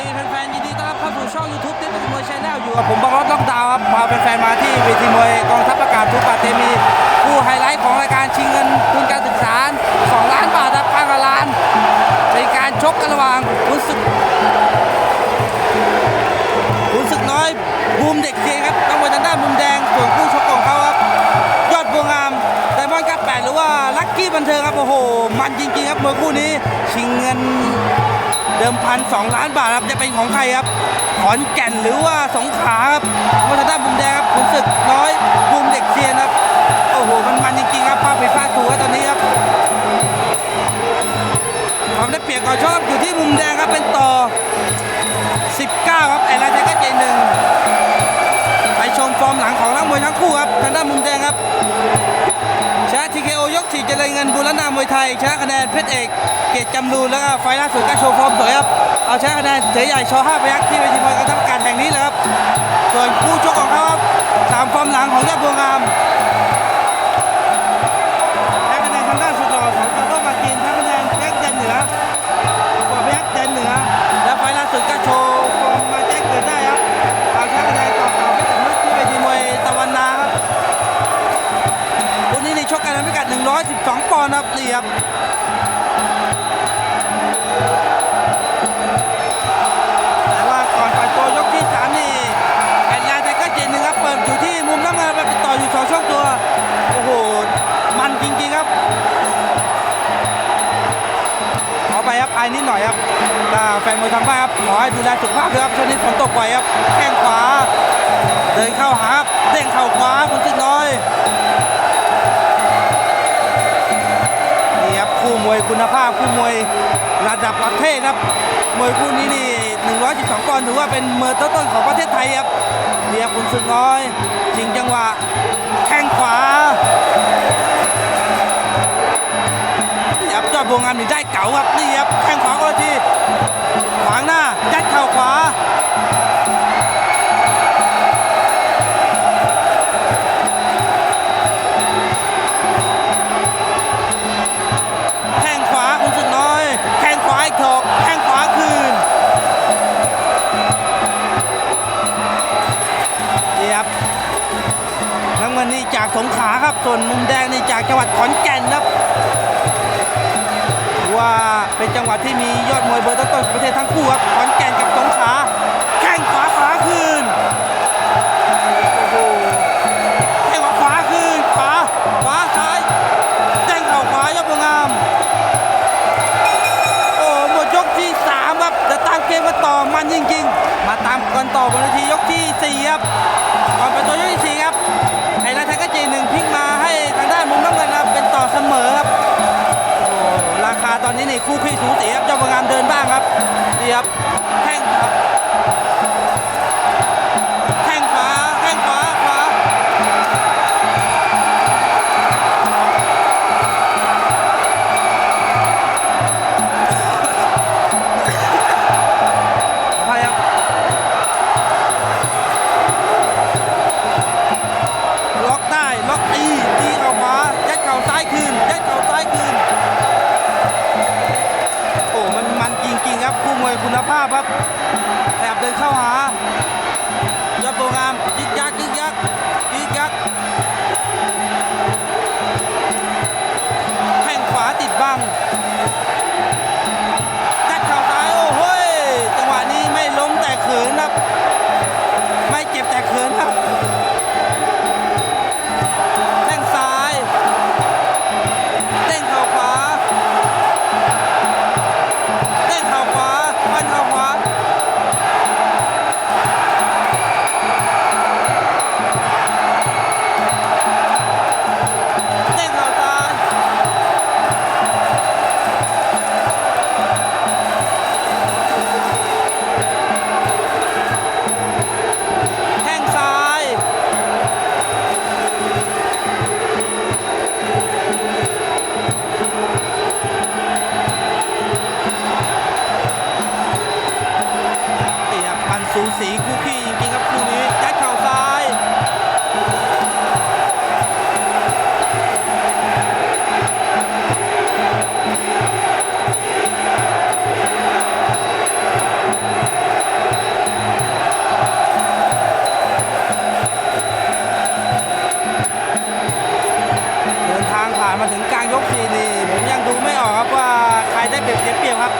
ดีแฟนๆยินดีต้อนรับเข้าสู่ช่อง YouTube ติ๊กมวยชแนลอยู่กับผมบังรอดล็อกดาวครับพาแฟนๆมาที่เวทีมวยกองทัพอากาศทุกปาเตมีผู้ไฮไลท์ของรายการชิงเงินทุนการศึกษา 2 ล้านบาทครับข้างละล้านเป็นการชกกันระหว่างคุณศึกคุณศึกน้อยบูมเด็กเซียนครับต้องมวยทางด้านมุมแดงส่วนคู่ชกของเขาครับยอดบัวงามไดมอนด์กัแปดหรือว่าลัคกี้บันเทิงครับโอ้โหมันจริงๆครับมวยคู่นี้ชิงเงิน เดิมพันสองล้านบาทครับจะเป็นของใครครับ ขอนแก่นหรือว่าสงขลาครับวัฒนธรรมบุมแดงครับขุนศึกน้อยบุ จริญเงินบุรณามวยไทยชนะคะแนนเพชรเอกเกียรติจำรูนแล้วก็ไฟล่าสุดก็โชว์ฟอร์มสวยครับเอาชนะคะแนนเสือใหญ่ชอห้าพยักที่เวทีมวยกระทำการแห่งนี้เละครับส่วนคู่ชกของเขาครับสามฟอร์มหลังของยอดบัวงาม นี่ครับแต่ว่าก่อนปล่อยตัวยกที่3นี่แอนลาไทเกอร์เจนหนึ่งครับเปิดอยู่ที่มุมน้ำเงินไปต่ออยู่สองช่วงตัวโอ้โหมันจริงๆครับขอไปครับไอ้นิดหน่อยครับถ้าแฟนมวยทางบ้านครับขอให้ดูแลสุขภาพด้วยครับช่วงนี้ฝนตกบ่อยครับแข้งขวาเดินเข้าหา คุณภาพคู่มวยระดับประเทศครับ มวยคู่นี้นี่112ปอนด์ถือว่าเป็นเมือต้นของประเทศไทยครับเดียคุณสึกน้อยชิงจังหวะแข้งขวาครับยอดวงงามนี่ได้เก๋าครับนี่ครับแข้งขวาก็ ขาครับ ส่วนมุมแดงนี่จากจังหวัดขอนแก่นครับว่าเป็นจังหวัดที่มียอดมวยเบอร์ต้นๆของประเทศทั้งคู่ครับขอนแก่นกับสงขลาแข้งขวาขวาคืนโอ้โหแข้งขวาขวาคืนขวาขวาซ้ายแจ้งเข่าขวายอดงามโอ้หมดยกที่3ครับเดี๋ยวตามเกมกันต่อมันจริงๆ มาตามกันต่อบนเวทียกที่4ครับก่อนป็นตั อนนี้นี่คู่ขี้สูสีครับเจ้าบัวงามเดินบ้างครับนี่ครับ วยคุณภาพครับแอบเดินเข้าหายอดโปรงาม สียเปรียบครับ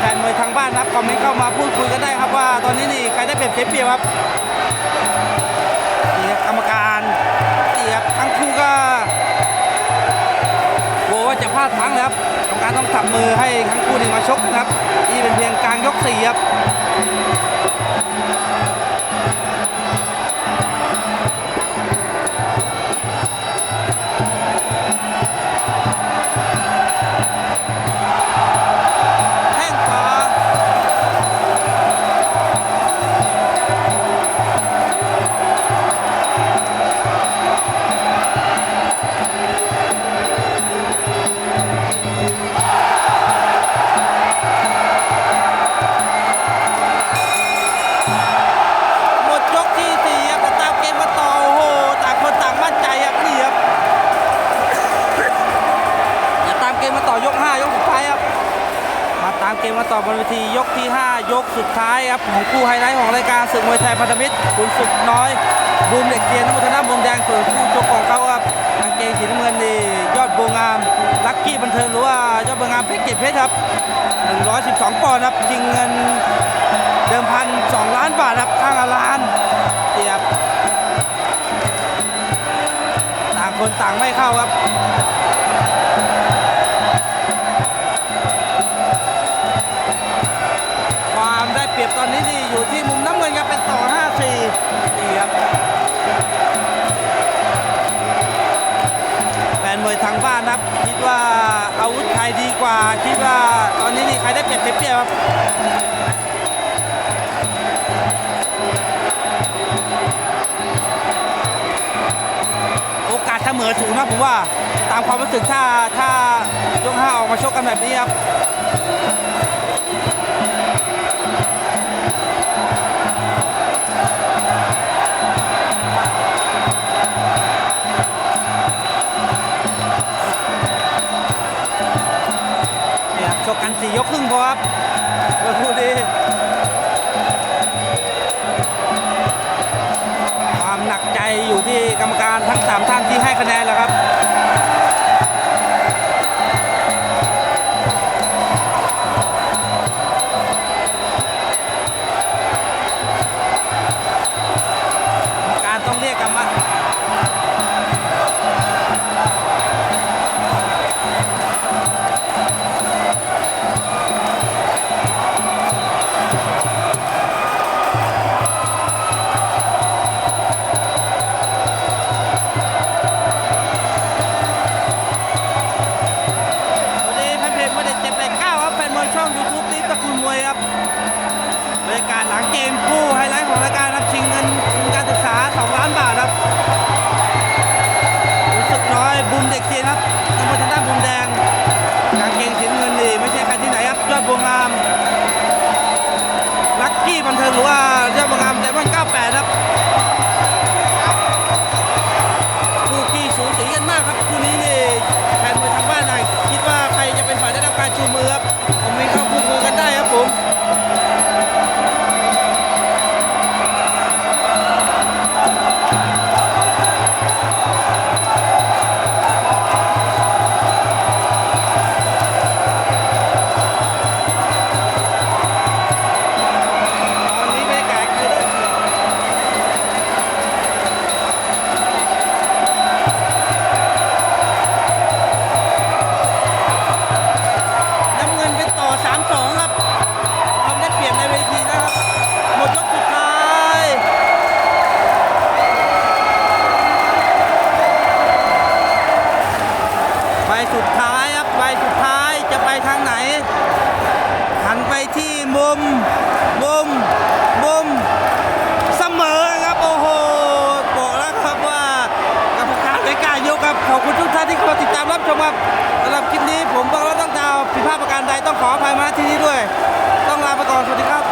แฟนมวยทางบ้านครับคอมเมนต์เข้ามาพูดคุยกันได้ครับว่า ตอนนี้นี่ใครได้เปรียบเสียเปรียบครับนี่ครับกรรมการเนี่บทั้งคู่ก็กลัวว่าจะพลาดทั้งนะครับกรรมการต้องถับมือให้ทั้งคู่นี่มาชกนะครับนี่เป็นเพียงกลางยกสี่ครับ เกมมาต่อบนเวทียกที่ 5 ยกสุดท้ายครับของคู่ไฮไลท์ของรายการศึกมวยไทยพันธมิตรคุณสุดน้อยบูมเด็กเกียร์นวัฒนามุมแดงส่วนคู่ชกของเขาครับกางเกงสีน้ำเงินนี่ยอดบัวงามลักกี้บันเทิงหรือว่ายอดบัวงามเพชรเกตเพชรครับ 112ปอนด์ครับจริงเงินเดิมพัน2ล้านบาทครับข้างละล้านเสียบต่างคนต่างไม่เข้าครับ ครับ คิดว่าอาวุธใครดีกว่า คิดว่าตอนนี้นี่ใครได้เปรียบเสียเปรียบครับโอกาสเสมอสูงนะผมว่า ตามความรู้สึกถ้าถ้ายกห้าออกมาชกกันแบบนี้ครับ บรรยากาศหลังเกมคู่ไฮไลท์ของรายการรับชิงเงินทุนการศึกษา 2 ล้านบาทครับรู้สึกน้อยบุญเด็กเซียนครับนักมวยทางด้านบุมแดงกางเกงสีน้ำเงินนี่ไม่ใช่ใครที่ไหนครับยอดบัวงามลักกี้บันเทิงหรือว่า มุม มุม มุม เสมอครับ โอ้โห บอกแล้วครับว่ากรรมการไม่กล้ายกครับ ขอบคุณทุกท่านที่เข้ามาติดตามรับชมครับสำหรับคลิปนี้ผมบอกแล้วต้องดาวผิดพลาดประการใดต้องขออภัยมาที่นี้ด้วย ต้องลาไปก่อน สวัสดีครับ